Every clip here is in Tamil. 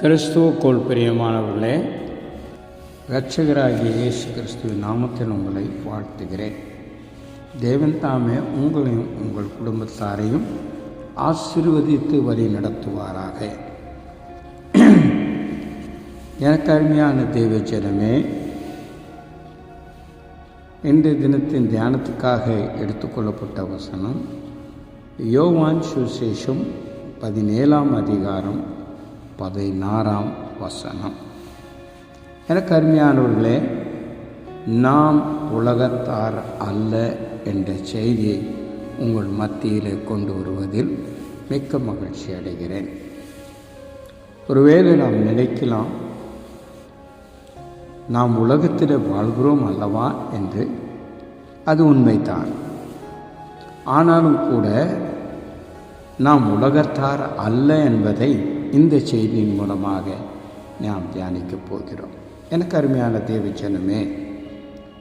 கிறிஸ்துவுக்குள் பிரியமானவர்களே இரட்சகராகிய இயேசு கிறிஸ்துவின் நாமத்தில் உங்களை வாழ்த்துகிறேன். தேவன் தாமே உங்களையும் உங்கள் குடும்பத்தாரையும் ஆசீர்வதித்து வழி நடத்துவாராக. எனக்கு அருமையான தேவச்சனமே ஜனமே இன்றைய தினத்தின் தியானத்துக்காக எடுத்துக்கொள்ளப்பட்ட வசனம் யோவான் சுசேஷம் பதினேழாம் அதிகாரம் பதினாறாம் வசனம். எனக்கு அருமையானவர்களே நாம் உலகத்தார் அல்ல என்ற செய்தியை உங்கள் மத்தியில் கொண்டு வருவதில் மிக்க மகிழ்ச்சி அடைகிறேன். ஒருவேளை நாம் நினைக்கலாம் நாம் உலகத்தில் வாழ்கிறோம் அல்லவா என்று. அது உண்மைதான். ஆனாலும் கூட நாம் உலகத்தார் அல்ல என்பதை இந்த செய்தியின் மூலமாக நாம் தியானிக்கப் போகிறோம். எனக்கு அருமையான தேவச்சனமே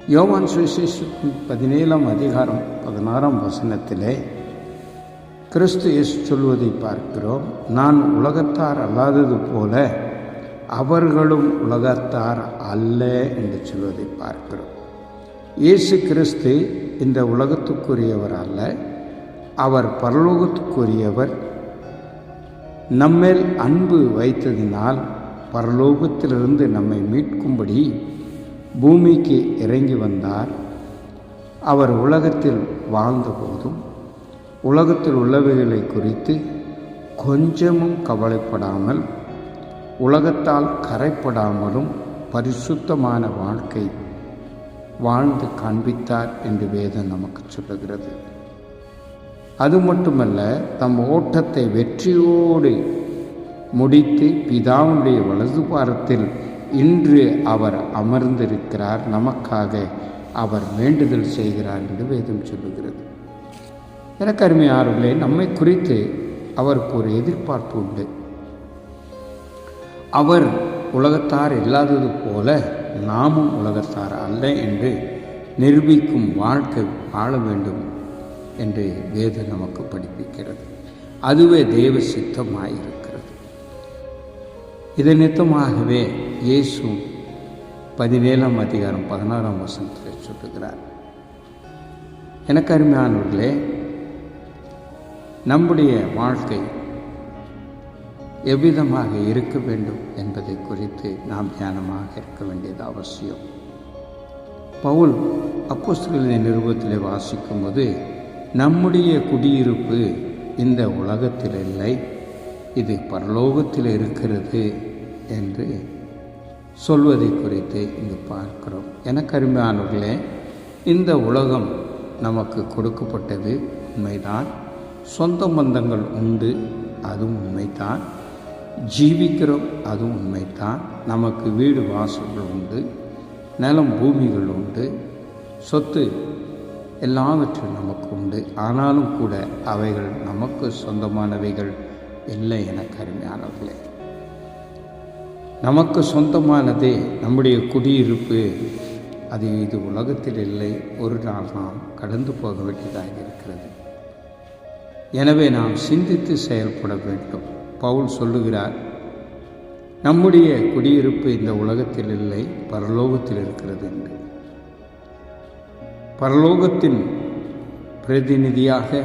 யோவான் சுவிசேஷம் பதினேழாம் அதிகாரம் பதினாறாம் வசனத்திலே கிறிஸ்து இயேசு சொல்வதை பார்க்கிறோம். நான் உலகத்தார் அல்லாதது போல அவர்களும் உலகத்தார் அல்ல என்று சொல்வதை பார்க்கிறோம். இயேசு கிறிஸ்து இந்த உலகத்துக்குரியவர் அல்ல. அவர் பரலோகத்துக்குரியவர். நம்மேல் அன்பு வைத்ததினால் பரலோகத்திலிருந்து நம்மை மீட்கும்படி பூமிக்கு இறங்கி வந்தார். அவர் உலகத்தில் வாழ்ந்தபோதும் உலகத்தில் உள்ளவைகளை குறித்து கொஞ்சமும் கவலைப்படாமல் உலகத்தால் கரைப்படாமலும் பரிசுத்தமான வாழ்க்கை வாழ்ந்து காண்பித்தார் என்று வேதம் நமக்கு சொல்லுகிறது. அது மட்டுமல்ல தம் ஓட்டத்தை வெற்றியோடு முடித்து பிதாவுடைய வலது பாரத்தில் இன்று அவர் அமர்ந்திருக்கிறார். நமக்காக அவர் வேண்டுதல் செய்கிறார் என்று வேதம் சொல்லுகிறது. எனக்கு அருமையார்களே நம்மை குறித்து அவருக்கு ஒரு எதிர்பார்ப்பு உண்டு. அவர் உலகத்தார் இல்லாதது போல நாமும் உலகத்தார் அல்ல என்று நிரூபிக்கும் வாழ்க்கை வாழ வேண்டும். என்று வேதம் நமக்கு படிப்பிக்கிறது. அதுவே தேவ சித்தமாயிருக்கிறது. இது நித்தமாகவே இயேசு பதினேழாம் அதிகாரம் பதினாறாம் வசனத்தில் சொல்லுகிறார். எனக்கு அருமையானவர்களே நம்முடைய வாழ்க்கை எவ்விதமாக இருக்க வேண்டும் என்பதை குறித்து நாம் தியானமாக இருக்க வேண்டியது அவசியம். பவுல் அப்போஸ்தலின் நிறுவத்தில் வாசிக்கும் வாசிக்கும்போது நம்முடைய குடியிருப்பு இந்த உலகத்தில் இல்லை இது பரலோகத்தில் இருக்கிறது என்று சொல்வதை குறித்து இங்கு பார்க்கிறோம். என கருமையானவர்களே இந்த உலகம் நமக்கு கொடுக்கப்பட்டது உண்மைதான். சொந்த பந்தங்கள் உண்டு அதுவும் உண்மைதான். ஜீவிக்கிறோம் அதுவும் உண்மைதான். நமக்கு வீடு வாசல்கள் உண்டு நிலம் பூமிகள் உண்டு சொத்து எல்லாவற்றும் நமக்கு உண்டு. ஆனாலும் கூட அவைகள் நமக்கு சொந்தமானவைகள் இல்லை என கருமையானவர்களே நமக்கு சொந்தமானதே நம்முடைய குடியிருப்பு. அது இது உலகத்தில் இல்லை. ஒரு நாள் நாம் கடந்து போக வேண்டியதாக இருக்கிறது. எனவே நாம் சிந்தித்து செயல்பட வேண்டும். பவுல் சொல்லுகிறார் நம்முடைய குடியிருப்பு இந்த உலகத்தில் இல்லை பரலோகத்தில் இருக்கிறது என்று. பரலோகத்தின் பிரதிநிதியாக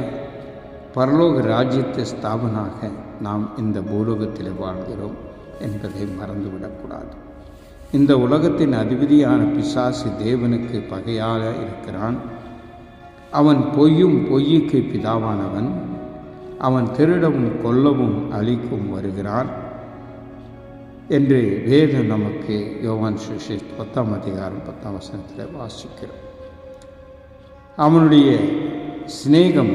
பரலோக ராஜ்யத்தை ஸ்தாபனாக நாம் இந்த பூலோகத்தில் வாழ்கிறோம் என்பதை மறந்துவிடக்கூடாது. இந்த உலகத்தின் அதிபதியான பிசாசு தேவனுக்கு பகையாக இருக்கிறான். அவன் பொய்யும் பொய்யுக்கு பிதாவானவன். அவன் திருடவும் கொல்லவும் அழிக்கும் வருகிறான் என்று வேதம் நமக்கு யோவான் சுஷி பத்தாம் அதிகாரம் பத்தாம் வசனத்தில் வாசிக்கிறோம். அவனுடைய சிநேகம்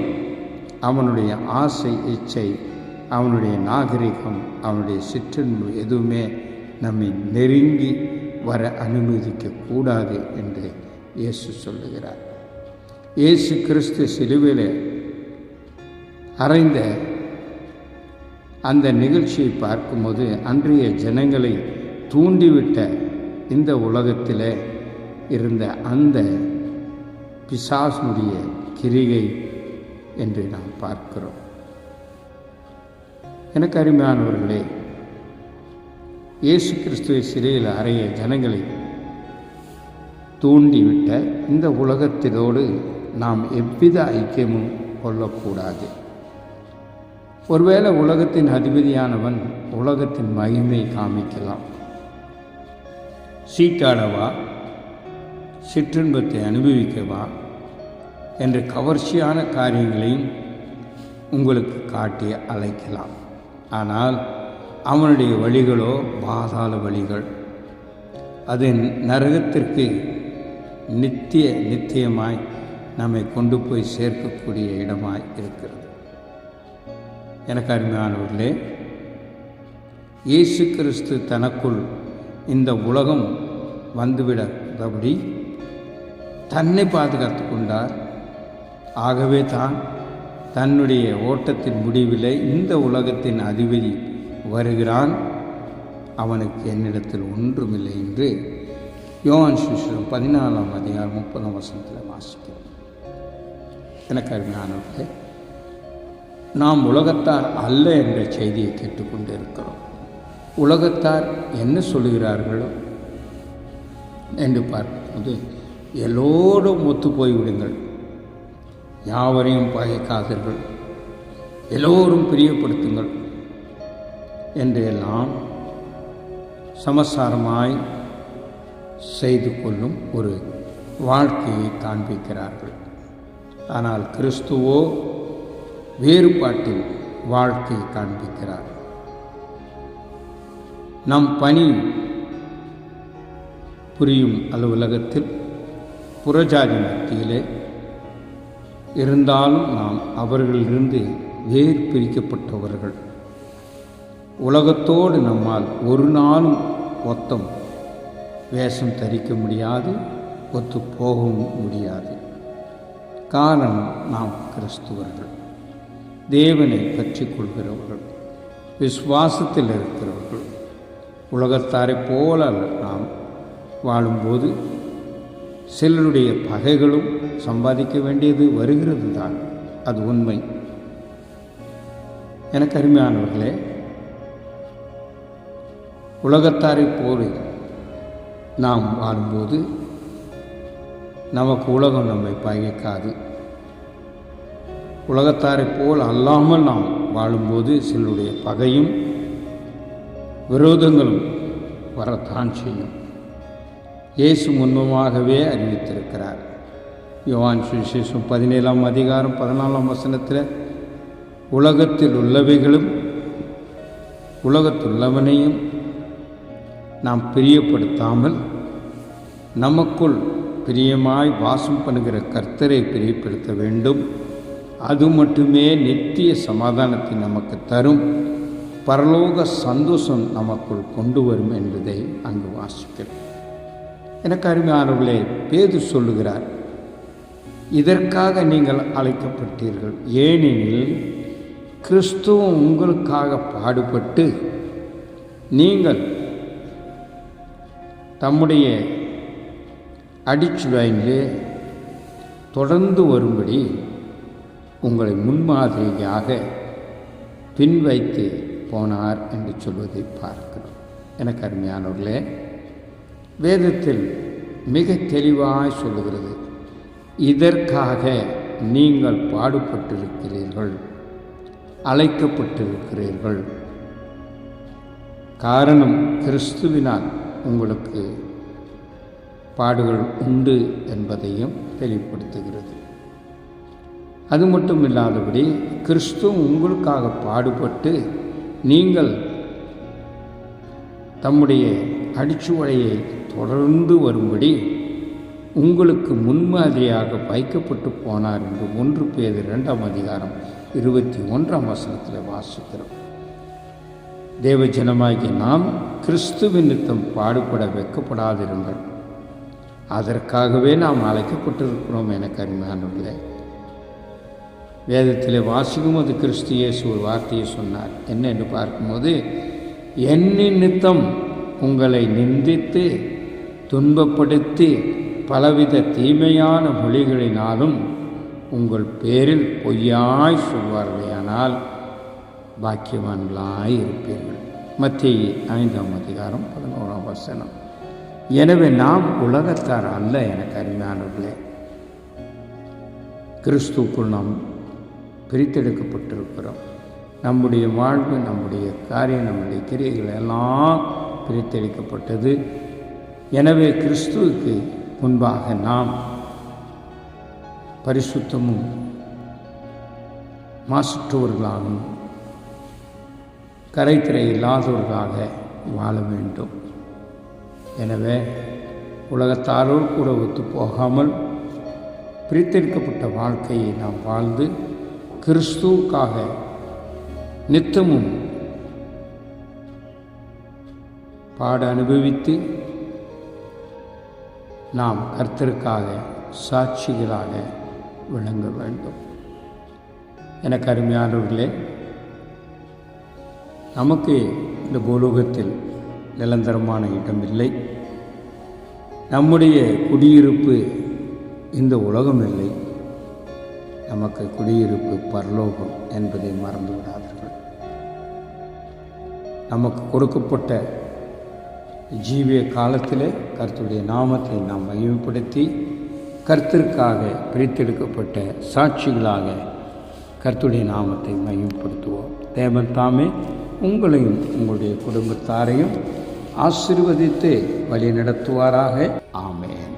அவனுடைய ஆசை இச்சை அவனுடைய நாகரிகம் அவனுடைய சிற்றன்பு எதுவுமே நம்மை நெருங்கி வர அனுமதிக்க கூடாது என்று இயேசு சொல்லுகிறார். இயேசு கிறிஸ்து சிலுவையில் அறைந்த அந்த நிகழ்ச்சியை பார்க்கும்போது அன்றைய ஜனங்களை தூண்டிவிட்ட இந்த உலகத்தில் இருந்த அந்த பிசாசனுடைய கிரிகை என்று நாம் பார்க்கிறோம். எனக்கு அருமையானவர்களே இயேசு கிறிஸ்துவை சிறையில் அறைய ஜனங்களை தூண்டிவிட்ட இந்த உலகத்திலோடு நாம் எவ்வித ஐக்கியமும் கொள்ளக்கூடாது. ஒருவேளை உலகத்தின் அதிபதியானவன் உலகத்தின் மகிமை காமிக்கலாம். சீட்டாளவா சிற்றின்பத்தை அனுபவிக்கவா என்ற கவர்ச்சியான காரியங்களையும் உங்களுக்கு காட்டி அழைக்கலாம். ஆனால் அவனுடைய வழிகளோ பாதாள வழிகள். அது நரகத்திற்கு நித்திய நித்தியமாய் நம்மை கொண்டு போய் சேர்க்கக்கூடிய இடமாய் இருக்கிறது. எனக்கு அருமையானவர்களே இயேசு கிறிஸ்து தனக்குள் இந்த உலகம் வந்துவிடபடி தன்னை பாதுகாத்து கொண்டார். ஆகவே தான் தன்னுடைய ஓட்டத்தின் முடிவில் இந்த உலகத்தின் அதிபதி வருகிறான். அவனுக்கு என்னிடத்தில் ஒன்றுமில்லை என்று யோகான் சுஷ்ரம் பதினாலாம் அதிகாரம் முப்பதாம் வருஷத்தில் வாசிக்கிறோம். எனக்கு அருமையானவர்களே நாம் உலகத்தார் அல்ல என்ற செய்தியை கேட்டுக்கொண்டு இருக்கிறோம் உலகத்தார் என்ன சொல்லுகிறார்களோ என்று பார்க்கும்போது எல்லோரும் ஒத்து போய்விடுங்கள் யாவரையும் பகைக்காதீர்கள் எல்லோரும் பிரியப்படுத்துங்கள். என்றெல்லாம் சமசாரமாய் செய்து கொள்ளும் ஒரு வாழ்க்கையை காண்பிக்கிறார்கள் ஆனால் கிறிஸ்துவோ வேறுபாட்டில் வாழ்க்கை காண்பிக்கிறார் நம் பணி புரியும் அலுவலகத்தில் புறஜாதி மத்தியிலே இருந்தாலும் நாம் அவர்களிலிருந்து வேர் பிரிக்கப்பட்டவர்கள். உலகத்தோடு நம்மால் ஒரு நாளும் ஒத்தம் வேஷம் தரிக்க முடியாது ஒத்து போகவும் முடியாது. காரணம் நாம் கிறிஸ்துவர்கள். தேவனை பற்றி கொள்கிறவர்கள் விசுவாசத்தில் இருக்கிறவர்கள். உலகத்தாரை போல நாம் வாழும்போது சிலருடைய பகைகளும் சம்பாதிக்க வேண்டியது வருகிறது தான் அது உண்மை. எனக்கு அருமையானவர்களே உலகத்தாரை போல நாம் வாழும்போது நமக்கு உலகம் நம்மை பகைக்காது உலகத்தாரை போல் அல்லாமல் நாம் வாழும்போது சிலருடைய பகையும் விரோதங்களும் வரத்தான் செய்யும். இயேசு முன்பமாகவே அறிவித்திருக்கிறார். யோவான் சுவிசேஷம் பதினேழாம் அதிகாரம் பதினாலாம் வசனத்தில் உலகத்தில் உள்ளவைகளும் உலகத்துள்ளவனையும் நாம் பிரியப்படுத்தாமல் நமக்குள் பிரியமாய் வாசம் பண்ணுகிற கர்த்தரை பிரியப்படுத்த வேண்டும். அது மட்டுமே நித்திய சமாதானத்தை நமக்கு தரும். பரலோக சந்தோஷம் நமக்குள் கொண்டு வரும் என்பதை அங்கு வாசிக்கிறோம். எனக்கு அருமையானவர்களே பேது சொல்லுகிறார் இதற்காக நீங்கள் அழைக்கப்பட்டீர்கள். ஏனெனில் கிறிஸ்துவம் உங்களுக்காக பாடுபட்டு நீங்கள் தம்முடைய அடிச்சுடையிலே தொடர்ந்து வரும்படி உங்களை முன்மாதிரியாக பின்வைத்து போனார் என்று சொல்வதை பார்க்கிறோம். எனக்கு அருமையானவர்களே வேதத்தில் மிக தெளிவாய் சொல்லுகிறது இதற்காக நீங்கள் பாடுபட்டிருக்கிறீர்கள் அழைக்கப்பட்டிருக்கிறீர்கள். காரணம் கிறிஸ்துவினால் உங்களுக்கு பாடுகள் உண்டு என்பதையும் தெளிவுபடுத்துகிறது. அது மட்டும் இல்லாதபடி கிறிஸ்து உங்களுக்காக பாடுபட்டு நீங்கள் தம்முடைய அடிச்சுவடையை தொடர்ந்து வரும்படி உங்களுக்கு முன்மாதிரியாக வைக்கப்பட்டு போனார் என்று ஒன்று பேர் இரண்டாம் அதிகாரம் இருபத்தி ஒன்றாம் வசனத்தில் வாசிக்கிறோம். தேவஜனமாகி நாம் கிறிஸ்துவின் நித்தம் பாடுபட வைக்கப்படாதிருங்கள் அதற்காகவே நாம் அழைக்கப்பட்டிருக்கிறோம் எனக்கு அருமையானவர்களே வேதத்தில் வாசிக்கும் அது கிறிஸ்து இயேசு ஒரு வார்த்தையை சொன்னார். என்ன என்று பார்க்கும்போது என்னின் நித்தம் உங்களை நிந்தித்து துன்பப்படுத்தி பலவித தீமையான மொழிகளினாலும் உங்கள் பேரில் பொய்யாய் சொல்வார்களேயானால் பாக்கியவான்களாய் இருப்பீர்கள். மத்திய ஐந்தாம் அதிகாரம் பதினோராம் வசனம். எனவே நாம் உலகத்தார் அல்ல எனக்கு அருமையானவர்களே கிறிஸ்துக்குள் நாம் பிரித்தெடுக்கப்பட்டிருக்கிறோம். நம்முடைய வாழ்வு நம்முடைய காரியம் நம்முடைய கிரியைகள் எல்லாம் பிரித்தெடுக்கப்பட்டது. எனவே கிறிஸ்துவுக்கு முன்பாக நாம் பரிசுத்தமும் மாசுற்றவர்களாகவும் கரைத்திரை இல்லாதவர்களாக வாழ வேண்டும். எனவே உலகத்தாரோடு கூட ஒத்து போகாமல் பிரித்தெடுக்கப்பட்ட வாழ்க்கையை நாம் வாழ்ந்து கிறிஸ்துவுக்காக நித்தமும் பாட அனுபவித்து நாம் கர்த்தருக்காக சாட்சிகளாக விளங்க வேண்டும். எனக்கு அருமையானவர்களே நமக்கு இந்த பூலோகத்தில் நிரந்தரமான இடம் இல்லை நம்முடைய குடியிருப்பு இந்த உலகம் இல்லை நமக்கு குடியிருப்பு பரலோகம் என்பதை மறந்துவிடாதீர்கள். நமக்கு கொடுக்கப்பட்ட ஜீவிய காலத்தில் கர்த்தருடைய நாமத்தை நாம் மகிமைப்படுத்தி கர்த்தருக்காக பிரித்தெடுக்கப்பட்ட சாட்சிகளாக கர்த்துடைய நாமத்தை மகிமைப்படுத்துவோம். தேவன் தாமே உங்களையும் உங்களுடைய குடும்பத்தாரையும் ஆசிர்வதித்து வழி நடத்துவாராக ஆமேன்.